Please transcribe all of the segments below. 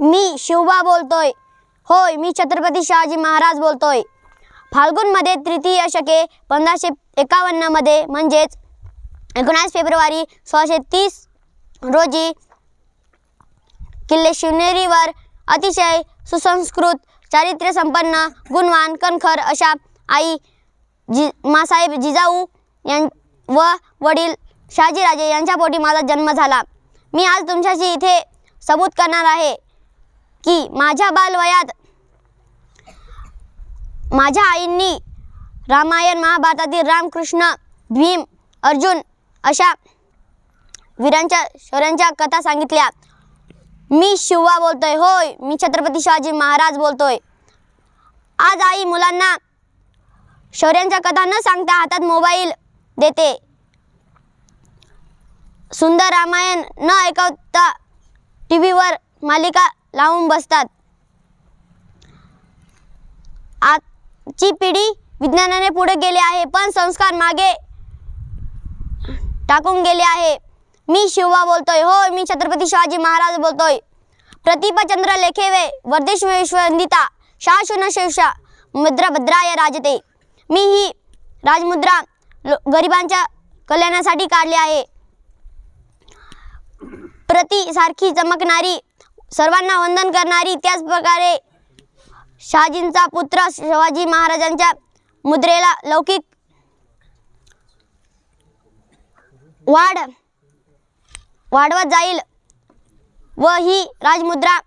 मी शिवबा बोलतोय. होय मी छत्रपती शहाजी महाराज बोलतोय. फाल्गुनमध्ये तृतीय शके पंधराशे एकावन्नमध्ये म्हणजेच एकोणास फेब्रुवारी सोळाशे तीस रोजी किल्ले शिवनेरीवर अतिशय सुसंस्कृत चारित्र्यसंपन्न गुणवान कणखर अशा आई जी मासाहेब जिजाऊ यां व वडील शहाजीराजे यांच्या पोटी माझा जन्म झाला. मी आज तुमच्याशी इथे सबूत करणार आहे. की माझ्या बालवयात माझ्या आईंनी रामायण महाभारतातील रामकृष्ण भीम अर्जुन अशा वीरांच्या शौर्यांच्या कथा सांगितल्या. मी शिवा बोलतोय होय मी छत्रपती शिवाजी महाराज बोलतोय. आज आई मुलांना शौर्यांच्या कथा न सांगता हातात मोबाईल देते. सुंदर रामायण न ऐकवता टी व्हीवर मालिका लावून बसतात. आजची पिढी विज्ञानाने पुढे गेले आहे पण संस्कार मागे टाकून गेले आहे. मी शिवा बोलतोय. हो मी छत्रपती शिवाजी महाराज बोलतोय. प्रतिपचंद्र लेखेवे वर्देश विश्ववंदिता शाशुन शिवशा मुद्रा भद्राय राजते. मी ही राजमुद्रा गरिबांच्या कल्याणासाठी काढली आहे. प्रति सारखी चमकणारी सर्वांना वंदन करणारी त्याच प्रकारे शहाजींचा पुत्र शिवाजी महाराजांच्या मुद्रेला लौकिक वाढ वाढवत जाईल व ही राजमुद्रा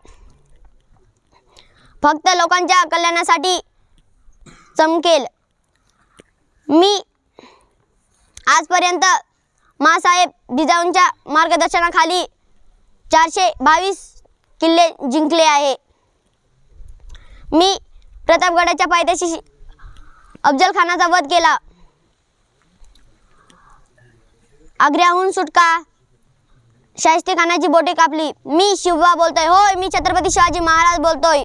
फक्त लोकांच्या कल्याणासाठी चमकेल. मी आजपर्यंत मासाहेब जिजाऊंच्या मार्गदर्शनाखाली चारशे बावीस किल्ले जिंकले आहे. मी प्रतापगडाच्या पायथ्याशी अफजल खानाचा वध केला. आग्र्याहून सुटका. शाहिस्ते खानाची बोटे कापली. मी शिवबा बोलतोय. होय मी छत्रपती शिवाजी महाराज बोलतोय.